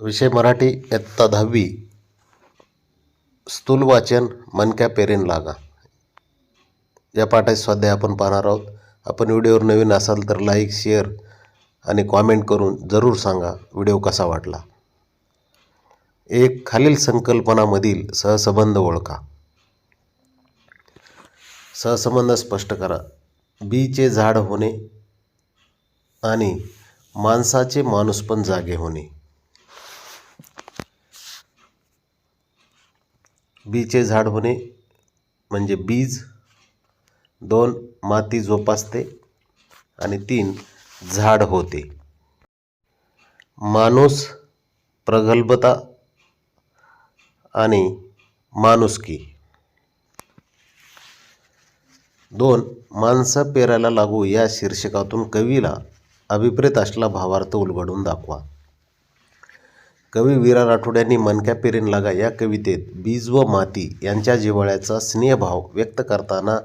विषय मराठी इयत्ता दहावी. स्थूल वाचन मनक्या पेरेन लागा. या पाठाचे स्वाध्याय आपण पाहणार आहोत. आपण व्हिडिओवर नवीन असाल तर लाईक शेअर आणि कॉमेंट करून जरूर सांगा व्हिडिओ कसा वाटला. एक खालील संकल्पनामधील सहसंबंध ओळखा. सहसंबंध स्पष्ट करा. बीचे झाड होणे आणि माणसाचे माणूस पण जागे होणे. बीचे झाड होणे म्हणजे बीज दोन माती जोपासते आणि तीन झाड होते. माणूस प्रगल्भता आणि माणुसकी. दोन माणसं पेरायला लागू या शीर्षकातून कवीला अभिप्रेत असलेला भावार्थ उलगडून दाखवा. कवी विरा राठोड यांनी मनक्या पेरेन लागा या कवितेत बीज व माती यांच्या जिव्हाळ्याचा स्नेहभाव व्यक्त करताना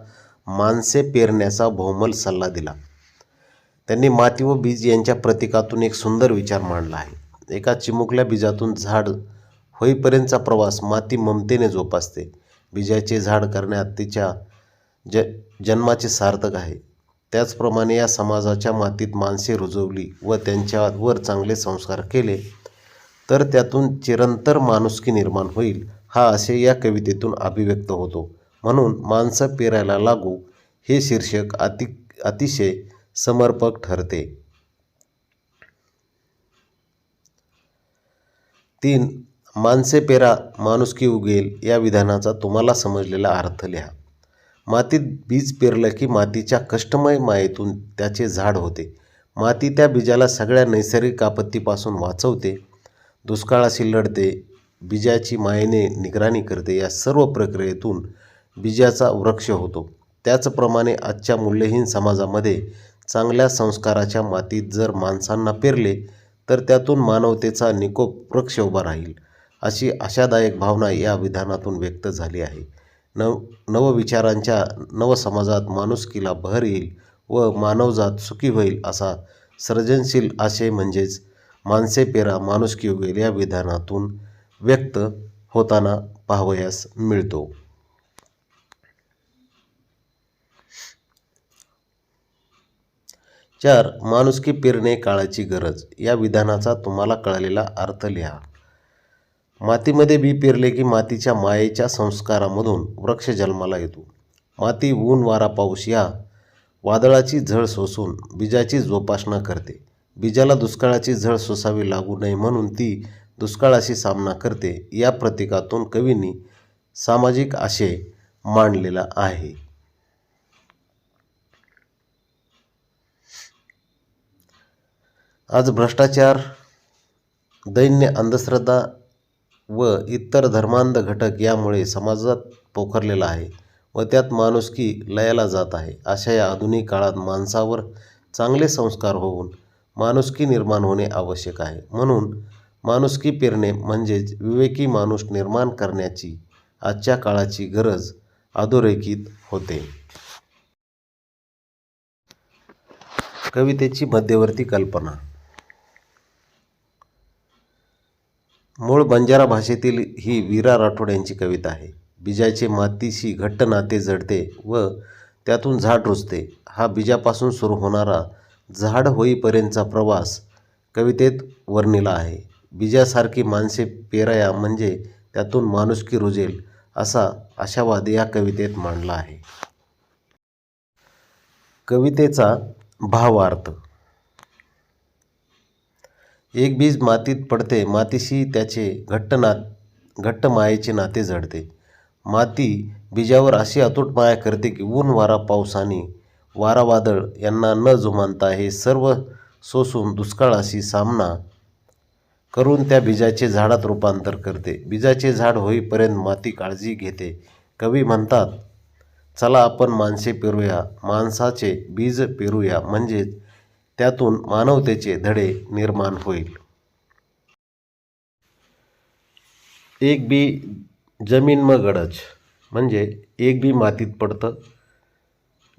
माणसे पेरण्याचा बहुमल सल्ला दिला. त्यांनी माती व बीज यांच्या प्रतीकातून एक सुंदर विचार मांडला आहे. एका चिमुकल्या बीजातून झाड होईपर्यंतचा प्रवास माती ममतेने जोपासते. बीजाचे झाड करण्यात तिच्या ज जन्माचे सार्थक आहे. त्याचप्रमाणे या समाजाच्या मातीत माणसे रुजवली व त्यांच्यावर चांगले संस्कार केले तर त्यातून चिरंतर माणुसकी निर्माण होईल हा असे या कवितेतून अभिव्यक्त होतो. म्हणून माणसं पेरायला लागू हे शीर्षक अति अतिशय समर्पक ठरते. तीन माणसे पेरा माणुसकी उगेल या विधानाचा तुम्हाला समजलेला अर्थ लिहा. मातीत बीज पेरलं की मातीच्या कष्टमय मायेतून त्याचे झाड होते. माती त्या बीजाला सगळ्या नैसर्गिक आपत्तीपासून वाचवते. दुष्काळाशी लढते बीजाची मायेने निगराणी करते या सर्व प्रक्रियेतून बीजाचा वृक्ष होतो. त्याचप्रमाणे आजच्या मूल्यहीन समाजामध्ये चांगल्या संस्काराच्या मातीत जर माणसांना पेरले तर त्यातून मानवतेचा निकोप वृक्ष उभा राहील अशी आशादायक भावना या विधानातून व्यक्त झाली आहे. नव नवविचारांच्या नवसमाजात माणुसकीला बहर येईल व मानवजात सुखी होईल असा सर्जनशील आशय म्हणजेच माणसे पेरा माणुसकी उगेल या विधानातून व्यक्त होताना पाहावयास मिळतो. चार माणुसकी पेरणे काळाची गरज. या विधानाचा तुम्हाला कळलेला अर्थ लिहा. मातीमध्ये बी पेरले की मातीच्या मायेच्या संस्कारामधून वृक्ष जन्माला येतो. माती ऊन वारा पाऊस या वादळाची झळ सोसून बीजाची जोपासना करते. बीजाला दुष्काळाची झळ सोसावी लागू नये म्हणून ती दुष्काळाशी सामना करते या प्रतीकातून कवींनी सामाजिक आशय मांडलेला आहे. आज भ्रष्टाचार दैन्य अंधश्रद्धा व इतर धर्मांध घटक यामुळे समाजात पोखरलेला आहे व त्यात माणुसकी लयाला जात आहे. अशा या आधुनिक काळात माणसावर चांगले संस्कार होऊन माणुसकी निर्माण होणे आवश्यक आहे. म्हणून माणुसकी पेरणे म्हणजेच विवेकी माणूस निर्माण करण्याची आजच्या काळाची गरज अधोरेखित होते. कवितेची मध्यवर्ती कल्पना. मूळ बंजारा भाषेतील ही वीरा राठोड यांची कविता आहे. बीजाचे मातीशी घट्ट नाते जडते व त्यातून झाड रुजते. हा बीजापासून सुरू होणारा झाड होईपर्यंतचा प्रवास कवितेत वर्णिला आहे. बीजासारखी माणसे पेराया म्हणजे त्यातून माणुसकी रुजेल असा आशावाद या कवितेत मांडला आहे. कवितेचा भावार्थ. एक बीज मातीत पडते मातीशी त्याचे घट्ट ना घट्ट मायेचे नाते जडते माती बीजावर अशी अतूट माया करते की ऊन वारा पावसाने वारावादळ वारा वादळ यांना न जुमानता हे सर्व सोसून दुष्काळाशी सामना करून त्या बीजाचे झाडात रूपांतर करते. बीजाचे झाड होईपर्यंत माती काळजी घेते. कवी म्हणतात चला आपण माणसे पेरूया माणसाचे बीज पेरूया म्हणजेच त्यातून मानवतेचे धडे निर्माण होईल. एक बी जमीन म गडच म्हणजे एक बी मातीत पडतं.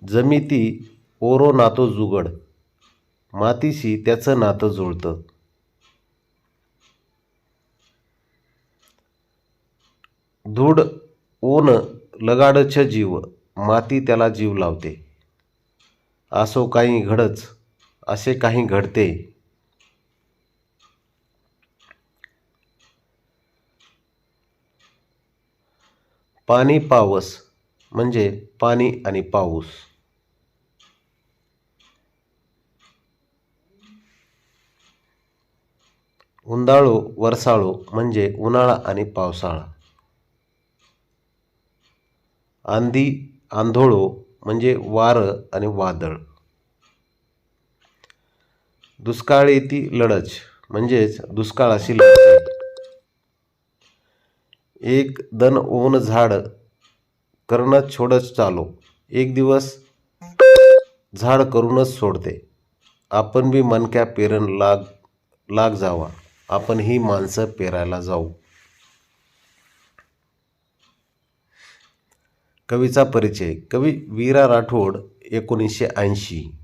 जमिती ओरो नातो जुगड. मातीशी त्याचं नातं जुळतं. धूड ओन लगाडच जीव. माती त्याला जीव लावते. असो काही घडच असे काही घडते. पाणी पावस म्हणजे पाणी आणि पाऊस. उंदाळो वरसाळो म्हणजे उन्हाळा आणि पावसाळा. आंधी आंधोळो म्हणजे वारं आणि वादळ. दुष्काळेती लढच म्हणजेच दुष्काळाशी लढते एक दन ओन झाड करणं छोडच चालो. एक दिवस झाड करूनच सोडते. आपण बी मनक्या पेरण लाग लाग जावा. आपण ही माणसं पेरायला जाऊ. कवीचा परिचय. कवी वीरा राठोड एकोणीसशे ऐंशी.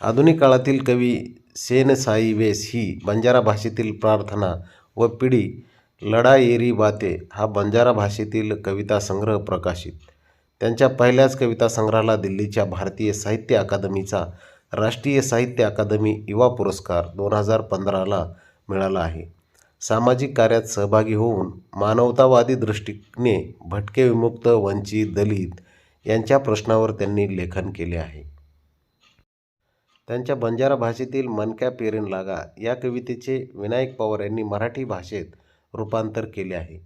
आधुनिक काळातील कवी सेन साई वेस ही बंजारा भाषेतील प्रार्थना व पिढी लढायेरी बाते हा बंजारा भाषेतील कविता संग्रह प्रकाशित. त्यांच्या पहिल्याच कविता संग्रहाला दिल्लीच्या भारतीय साहित्य अकादमीचा राष्ट्रीय साहित्य अकादमी युवा पुरस्कार दोन हजार पंधराला मिळाला आहे. सामाजिक कार्यात सहभागी होऊन मानवतावादी दृष्टीने भटके विमुक्त वंचित दलित यांच्या प्रश्नावर त्यांनी लेखन केले आहे. त्यांच्या बंजारा भाषेतील मनक्या पेरेन लागा या कवितेचे विनायक पवार यांनी मराठी भाषेत रूपांतर केले आहे.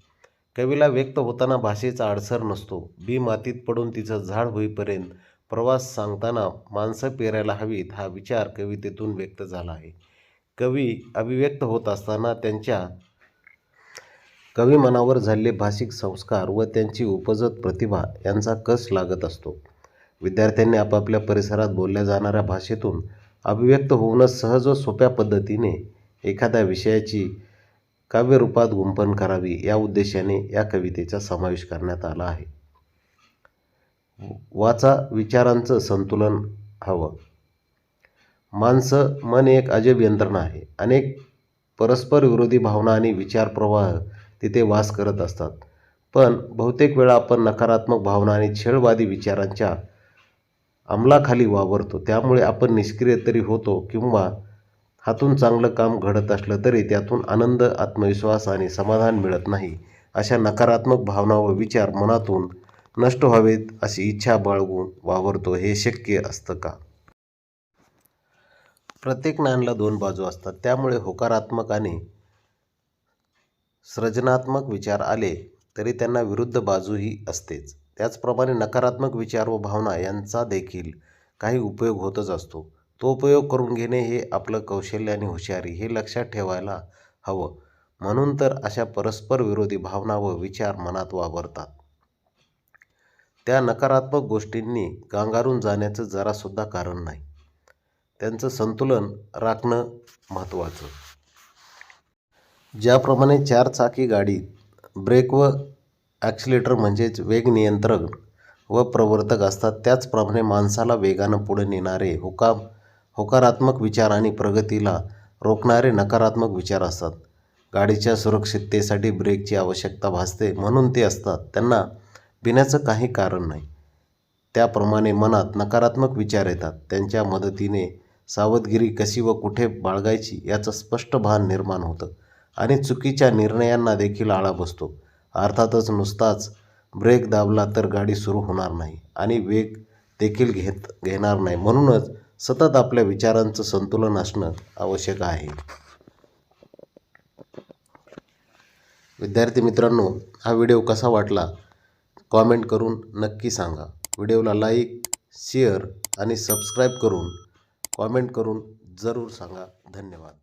कवीला व्यक्त होताना भाषेचा अडसर नसतो. बी मातीत पडून तिचं झाड होईपर्यंत प्रवास सांगताना माणसं पेरायला हवीत हा विचार कवितेतून व्यक्त झाला आहे. कवी अभिव्यक्त होत असताना त्यांच्या कवी मनावर झालेले भाषिक संस्कार व त्यांची उपजत प्रतिभा यांचा कस लागत असतो. विद्यार्थ्यांनी आपापल्या परिसरात बोलल्या जाणाऱ्या भाषेतून अभिव्यक्त होऊनच सहज व सोप्या पद्धतीने एखाद्या विषयाची काव्यरूपात गुंफण करावी या उद्देशाने या कवितेचा समावेश करण्यात आला आहे. वाचा विचारांचं संतुलन हवं. माणसं मन एक अजब यंत्रणा आहे. अनेक परस्पर विरोधी भावना आणि विचार प्रवाह तिथे वास करत असतात. पण बहुतेक वेळा आपण नकारात्मक भावना आणि छेडवादी विचारांच्या अंमलाखाली वावरतो. त्यामुळे आपण निष्क्रिय तरी होतो किंवा हातून चांगलं काम घडत असलं तरी त्यातून आनंद आत्मविश्वास आणि समाधान मिळत नाही अशा नकारात्मक भावना व विचार मनातून नष्ट व्हावेत अशी इच्छा बाळगून वावरतो हे शक्य असतं का? प्रत्येक नाण्याला दोन बाजू असतात. त्यामुळे होकारात्मक आणि सृजनात्मक विचार आले तरी त्यांना विरुद्ध बाजूही असतेच. त्याचप्रमाणे नकारात्मक विचार व भावना यांचा देखील काही उपयोग होतच असतो. तो उपयोग करून घेणे हे आपलं कौशल्य आणि हुशारी हे लक्षात ठेवायला हवं. म्हणून तर अशा परस्पर विरोधी भावना व विचार मनात वावरतात. त्या नकारात्मक गोष्टींनी गांगारून जाण्याचं जरासुद्धा कारण नाही. त्यांचं संतुलन राखणं महत्त्वाचं. ज्याप्रमाणे चारचाकी गाडीत ब्रेक व ॲक्सिलेटर म्हणजेच वेग नियंत्रण व प्रवर्तक असतात त्याचप्रमाणे माणसाला वेगानं पुढे नेणारे होकाम होकारात्मक विचार आणि प्रगतीला रोखणारे नकारात्मक विचार असतात. गाडीच्या सुरक्षिततेसाठी ब्रेकची आवश्यकता भासते म्हणून ते असतात. त्यांना भिण्याचं काही कारण नाही. त्याप्रमाणे मनात नकारात्मक विचार येतात. त्यांच्या मदतीने सावधगिरी कशी व कुठे बाळगायची याचं स्पष्ट भान निर्माण होतं आणि चुकीच्या निर्णयांना देखील आळा बसतो. अर्थातच नुसताच ब्रेक दाबला तर गाडी सुरू होणार नाही आणि वेग देखील घेत घेणार नाही. म्हणूनच सतत आपल्या विचारांचं संतुलन असणं आवश्यक आहे. विद्यार्थी मित्रांनो हा व्हिडिओ कसा वाटला? कॉमेंट करून नक्की सांगा. व्हिडिओला लाईक शेअर आणि सबस्क्राईब करून कॉमेंट करून जरूर सांगा. धन्यवाद.